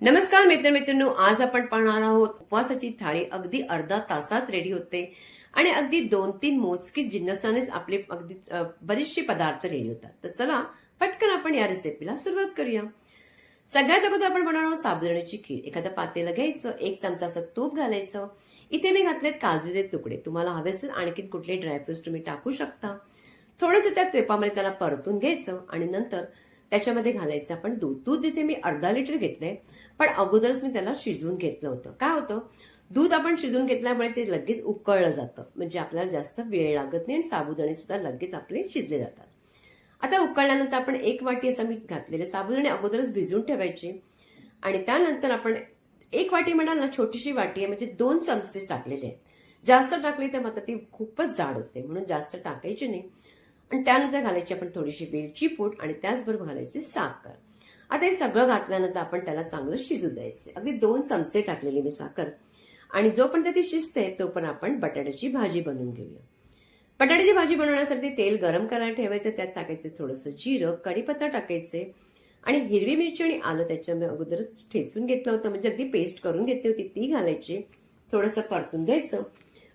नमस्कार मित्रमैत्रिणींनो आज आपण पाहणार आहोत उपवासाची थाळी अगदी अर्धा तासात रेडी होते आणि अगदी दोन तीन मोजकी जिन्नसानेच आपले अगदी बरेचसे पदार्थ रेडी होतात. तर चला पटकन आपण या रेसिपीला सुरुवात करूया. सगळ्यात अगोदर आपण बनवणार आहोत साबुदाण्याची खीर. एखाद्या पातेला घ्यायचं एक चमचा असं तूप घालायचं. इथे मी घातलेत काजूचे तुकडे. तुम्हाला हवे असेल आणखी कुठले ड्रायफ्रुट्स तुम्ही टाकू शकता. थोडंसं त्या तुपामध्ये त्याला परतून घ्यायचं आणि नंतर त्याच्यामध्ये घालायचं. आपण दूध दूध इथे मी अर्धा लिटर घेतलंय पण अगोदरच मी त्याला शिजवून घेतलं होतं. काय होतं? दूध आपण शिजवून घेतल्यामुळे ते लगेच उकळलं जातं. म्हणजे आपल्याला जास्त वेळ लागत नाही आणि साबुदाणे सुद्धा लगेच आपले शिजले जातात. आता उकळल्यानंतर आपण एक वाटी असं मी घातलेले. साबुदाणे अगोदरच भिजवून ठेवायचे. आणि त्यानंतर आपण एक वाटी म्हणाल ना छोटीशी वाटी आहे म्हणजे दोन चमचे टाकलेले आहेत. जास्त टाकले तर मात्र ती खूपच जाड होते. म्हणून जास्त टाकायची नाही. आणि त्यानंतर घालायची आपण थोडीशी वेलची पूड आणि त्याचबरोबर घालायची साखर. आता हे सगळं घातल्यानंतर आपण त्याला चांगलं शिजू द्यायचे. अगदी दोन चमचे टाकलेले मी साखर. आणि जोपर्यंत ती शिजते पण आपण बटाट्याची भाजी बनवून घेऊया. बटाट्याची भाजी बनवण्यासाठी तेल गरम करायला ठेवायचं त्यात टाकायचं थोडंसं जिरं कढीपत्ता टाकायचे. आणि हिरवी मिरची आणि आलं त्याच्यामध्ये अगोदरच ठेचून घेतलं होतं. म्हणजे अगदी पेस्ट करून घेतली होती ती घालायची. थोडंसं परतून घ्यायचं.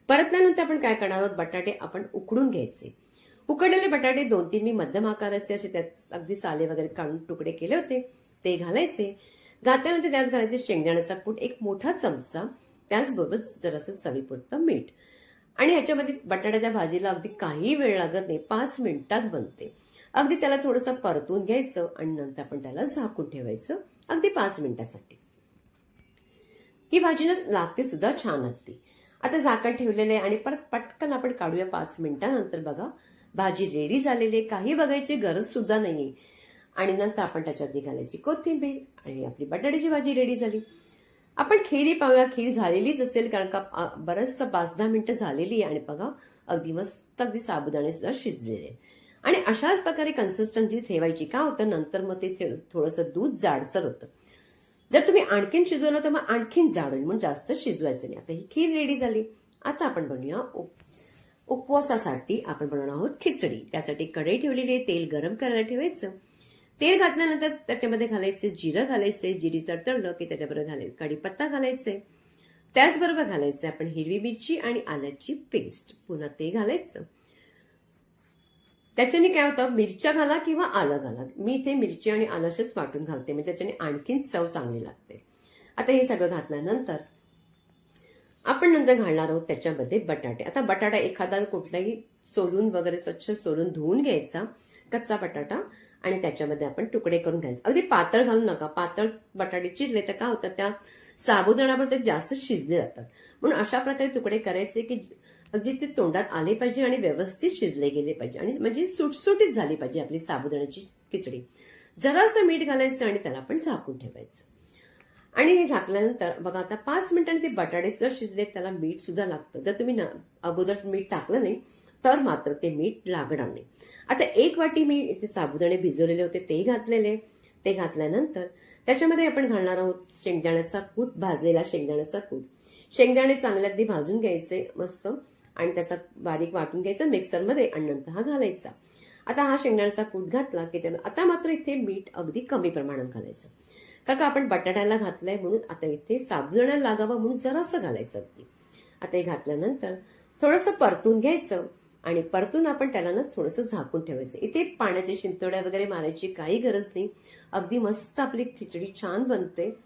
परतल्यानंतर आपण काय करणार आहोत? बटाटे आपण उकडून घ्यायचे. उकडलेले बटाटे दोन तीन मी मध्यम आकाराचे असे त्यात अगदी साले वगैरे काढून तुकडे केले होते. ते घालायचे. घातल्यानंतर त्यात घालायचे शेंगदाण्याचा कूट एक मोठा चमचा. त्याचबरोबर जरासं चवीपुरतं मीठ. आणि ह्याच्यामध्ये बटाट्याच्या भाजीला अगदी काही वेळ लागत नाही. पाच मिनिटात बनते. अगदी त्याला थोडंसं परतून घ्यायचं आणि नंतर आपण त्याला झाकून ठेवायचं. अगदी पाच मिनिटासाठी. ही भाजी लागते सुद्धा छान लागते. आता झाकण ठेवलेलं आहे आणि परत पटकन आपण काढूया पाच मिनिटानंतर बघा. भाजी रेडी झालेली आहे. काही बघायची गरज सुद्धा नाहीये. आणि नंतर आपण त्याच्यात घालायची कोथिंबीर आणि आपली बटाट्याची भाजी रेडी झाली. आपण खीरही पाहूया. खीर झालेलीच असेल कारण का आ, बरंचसं पाच दहा मिनिटं झालेली आहे आणि बघा अगदी मस्त अगदी साबुदाणे सुद्धा शिजलेले आहेत. आणि अशाच प्रकारे कन्सिस्टन्सी ठेवायची का होतं नंतर मग ते थोडंसं दूध जाडसर होतं. जर तुम्ही आणखीन शिजवलं तर मग आणखीन जाड होईल. म्हणून जास्त शिजवायचं नाही. आता ही खीर रेडी झाली. आता आपण बनूया ओके उपवासासाठी आपण बनवणार आहोत खिचडी. त्यासाठी कढई ठेवलेली आहे तेल गरम करायला ठेवायचं. तेल घातल्यानंतर त्याच्यामध्ये घालायचे जिरं घालायचे जिरी तडतडलं की त्याच्याबरोबर घालायचं. कढीपत्ता घालायचे. त्याचबरोबर घालायचं आपण हिरवी मिरची आणि आल्याची पेस्ट. पुन्हा ते घालायचं. त्याच्याने काय होतं? मिरच्या घाला किंवा आलं घाला. मी इथे मिरची आणि आलंच वाटून घालते. म्हणजे त्याच्याने आणखीन चव चांगली लागते. आता हे सगळं घातल्यानंतर आपण नंतर घालणार आहोत त्याच्यामध्ये बटाटे. आता बटाटा एखादा कुठलाही सोलून वगैरे स्वच्छ सोलून धुवून घ्यायचा कच्चा बटाटा आणि त्याच्यामध्ये आपण तुकडे करून घ्यायचे. अगदी पातळ घालू नका. पातळ बटाटे चिरले तर काय होतं त्या साबुदाणावर ते जास्त शिजले जातात. म्हणून अशा प्रकारे तुकडे करायचे की अगदी ते तोंडात आले पाहिजे आणि व्यवस्थित शिजले गेले पाहिजे. आणि म्हणजे सुटसुटीत झाली पाहिजे आपली साबुदाण्याची खिचडी. जरासं मीठ घालायचं आणि त्याला आपण झाकून ठेवायचं. आणि हे झाकल्यानंतर बघा आता पाच मिनिटांनी ते बटाटे जर शिजले त्याला मीठ सुद्धा लागतं. जर तुम्ही ना- अगोदर मीठ टाकलं नाही तर मात्र ते मीठ लागणार नाही. आता एक वाटी मी इथे साबुदाणे भिजवलेले होते ते घातलेले. ते घातल्यानंतर त्याच्यामध्ये आपण घालणार आहोत शेंगदाण्याचा कूट भाजलेला शेंगदाण्याचा कूट. शेंगदाणे चांगले अगदी भाजून घ्यायचे मस्त. आणि त्याचा बारीक वाटून घ्यायचा मिक्सरमध्ये आणि नंतर हा घालायचा. आता हा शेंगदाण्याचा कूट घातला की त्या आता मात्र इथे मीठ अगदी कमी प्रमाणात घालायचं. कारण का आपण बटाट्याला घातलंय म्हणून आता इथे साबुदाण्याला लागावं म्हणून जरासं घालायचं अगदी. आता हे घातल्यानंतर थोडंसं परतून घ्यायचं आणि परतून आपण त्याला ना थोडंसं झाकून ठेवायचं. इथे पाण्याच्या शिंतोड्या वगैरे मारायची काही गरज नाही. अगदी मस्त आपली खिचडी छान बनते.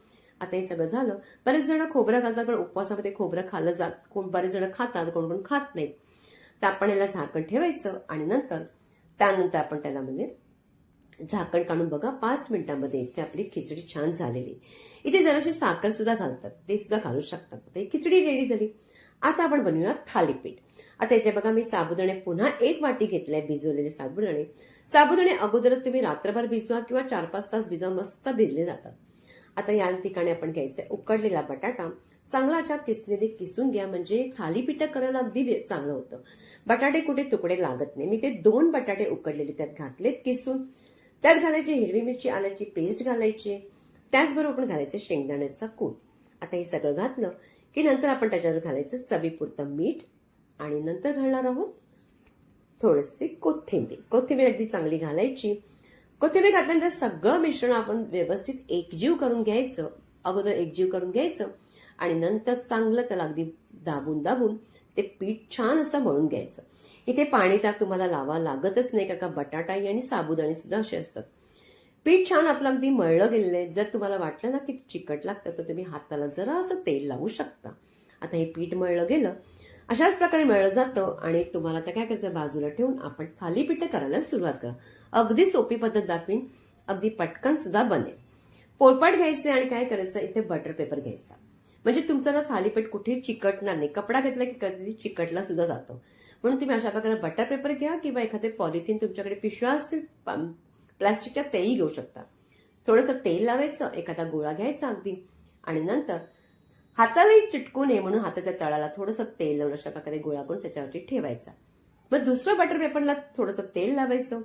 आता हे सगळं झालं. बरेच जण खोबरं घालतात पण उपवासामध्ये खोबरं खाल्लं जात कोण बरेच जण खातात कोण कोण खात नाहीत. तर आपण याला झाकण ठेवायचं आणि नंतर त्यानंतर आपण त्याला म्हणजे झाकण काढून बघा पाच मिनिटांमध्ये इथे आपली खिचडी छान झालेली. इथे जराशी साखर सुद्धा घालतात ते सुद्धा घालू शकतात. ते खिचडी रेडी झाली. आता आपण बनवूया थालीपीठ. आता इथे बघा मी साबुदाणे पुन्हा एक वाटी घेतलाय भिजवलेले साबुदाणे. साबुदाणे अगोदरच तुम्ही रात्रभर भिजवा किंवा चार पाच तास भिजवा मस्त भिजले जातात. आता या ठिकाणी आपण घ्यायचंय उकडलेला बटाटा. चांगला अशा किसणीने किसून घ्या म्हणजे थालीपीठ करायला अगदी चांगलं होतं. बटाटे कुठे तुकडे लागत नाही. मी ते दोन बटाटे उकडलेले त्यात घातलेत किसून. त्यात घालायची हिरवी मिरची आल्याची पेस्ट घालायची. त्याचबरोबर आपण घालायचं शेंगदाण्याचा कूट. आता हे सगळं घातलं की नंतर आपण त्याच्यावर घालायचं चवीपुरतं मीठ आणि नंतर घालणार आहोत थोडीशी कोथिंबीर. कोथिंबीर अगदी चांगली घालायची. कोथिंबीर घातल्यानंतर सगळं मिश्रण आपण व्यवस्थित एकजीव करून घ्यायचं. अगोदर एकजीव करून घ्यायचं आणि नंतर चांगलं त्याला अगदी दाबून दाबून ते पीठ छान असं मळून घ्यायचं. इथे पाणी ताक तुम्हाला लावा लागतच नाही कारण का बटाटा आणि साबुदाणे सुद्धा असे असतात. पीठ छान आपलं अगदी मळलं गेलेलं आहे. जर तुम्हाला वाटलं ना की चिकट लागतं तर तुम्ही हाताला जरा असं तेल लावू शकता. आता हे पीठ मळलं गेलं अशाच प्रकारे मळलं जातं आणि तुम्हाला तर काय करायचं बाजूला ठेवून आपण थालीपीठ करायला सुरुवात करा. अगदी सोपी पद्धत दाखवीन अगदी पटकन सुद्धा बनेल. पोळपाट घ्यायचे आणि काय करायचं इथे बटर पेपर घ्यायचा. म्हणजे तुमचं ना थालीपीठ कुठेही चिकटणार नाही. कपडा घेतला की कधी चिकटला सुद्धा जातो. म्हणून तुम्ही अशा प्रकारे बटर पेपर घ्या किंवा एखादे पॉलिथिन तुमच्याकडे पिशव्या असतील प्लास्टिकच्या तेही घेऊ शकता. थोडंसं तेल लावायचं एखादा गोळा घ्यायचा अगदी. आणि नंतर हातालाही चिटकू नये म्हणून हाताच्या तळाला थोडंसं तेल लावून अशा प्रकारे गोळा करून त्याच्यावरती ठेवायचा. मग दुसरं बटर पेपरला थोडंसं तेल लावायचं.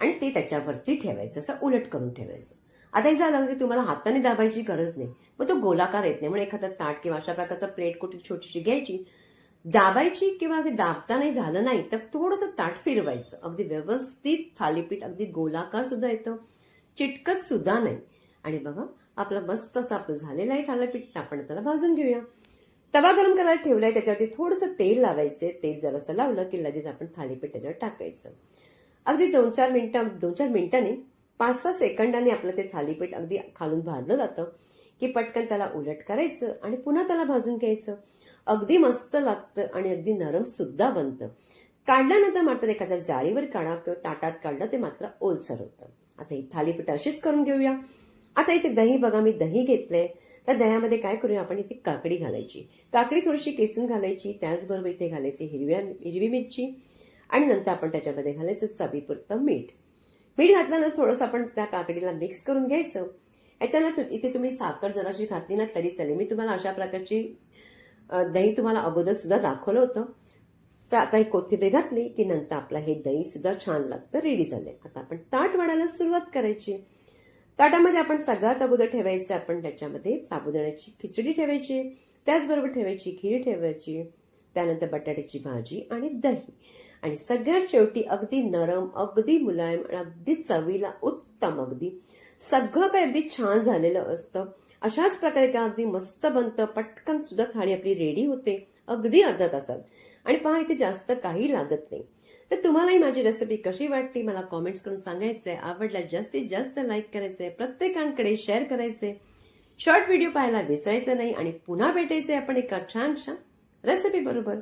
आणि ते त्याच्यावरती ठेवायचं असं उलट करून ठेवायचं. आता हे झालं की तुम्हाला हाताने दाबायची गरज नाही. मग तो गोलाकार येत नाही. म्हणून एखादा ताट किंवा अशा प्रकारचा प्लेट कुठे छोटीशी घ्यायची दाबायची किंवा अगदी दाबता नाही झालं नाही तर थोडंसं ताट फिरवायचं. अगदी व्यवस्थित थालीपीठ अगदी गोलाकार सुद्धा येतं. चिटकत सुद्धा नाही. आणि बघा आपलं मस्त असं आपलं झालेलं आहे थालीपीठ आपण त्याला भाजून घेऊया. तवा गरम करायला ठेवलाय त्याच्यावरती थोडंसं तेल लावायचे. तेल जरासं लावलं की लगेच आपण थालीपीठ त्याच्यावर टाकायचं. अगदी दोन चार मिनिटं दोन चार मिनिटांनी पाच सहा सेकंदांनी आपलं ते थालीपीठ अगदी खालून भाजलं जातं की पटकन त्याला उलट करायचं आणि पुन्हा त्याला भाजून घ्यायचं. अगदी मस्त लागतं आणि अगदी नरम सुद्धा बनतं. काढल्यानंतर मात्र एखाद्या जाळीवर काढा किंवा ताटात काढलं ते मात्र ओलसर होतं. आता ही थालीपीठ अशीच करून घेऊया. आता इथे दही बघा मी दही घेतलंय. त्या दह्यामध्ये काय करूया आपण इथे काकडी घालायची. काकडी थोडीशी केसून घालायची त्याचबरोबर इथे घालायची हिरव्या हिरवी मिरची. आणि नंतर आपण त्याच्यामध्ये घालायचं चवीपुरतं मीठ. मीठ घातल्यानंतर थोडंसं आपण त्या काकडीला मिक्स करून घ्यायचं. याच्यानंतर इथे तुम्ही साखर जराशी घातली ना तरी चालेल. मी तुम्हाला अशा प्रकारची दही तुम्हाला अगोदर सुद्धा दाखवलं होतं. तर आता ही कोथिंबीर घातली की नंतर आपलं हे दही सुद्धा छान लागतं रेडी झाले आता आपण ताट वाढायला सुरुवात करायची. ताटामध्ये आपण सगळ्यात अगोदर ठेवायचं आपण त्याच्यामध्ये साबुदाण्याची खिचडी ठेवायची त्याचबरोबर ठेवायची खीर ठेवायची त्यानंतर बटाट्याची भाजी आणि दही. आणि सगळ्यात शेवटी अगदी नरम अगदी मुलायम आणि अगदी चवीला उत्तम अगदी. सगळं काही अगदी छान झालेलं असतं. अशाच प्रकारे का अगदी मस्त बनतं पटकन सुद्धा थाळी आपली रेडी होते. अगदी अर्धा तासात. आणि पहा इथे जास्त काही लागत नाही. तर तुम्हालाही माझी रेसिपी कशी वाटते मला कॉमेंट्स करून सांगायचंय. आवडल्या जास्तीत जास्त लाईक करायचंय. प्रत्येकांकडे शेअर करायचंय. शॉर्ट व्हिडिओ पाहायला विसरायचं नाही आणि पुन्हा भेटायचंय आपण एका छानशा रेसिपी बरोबर.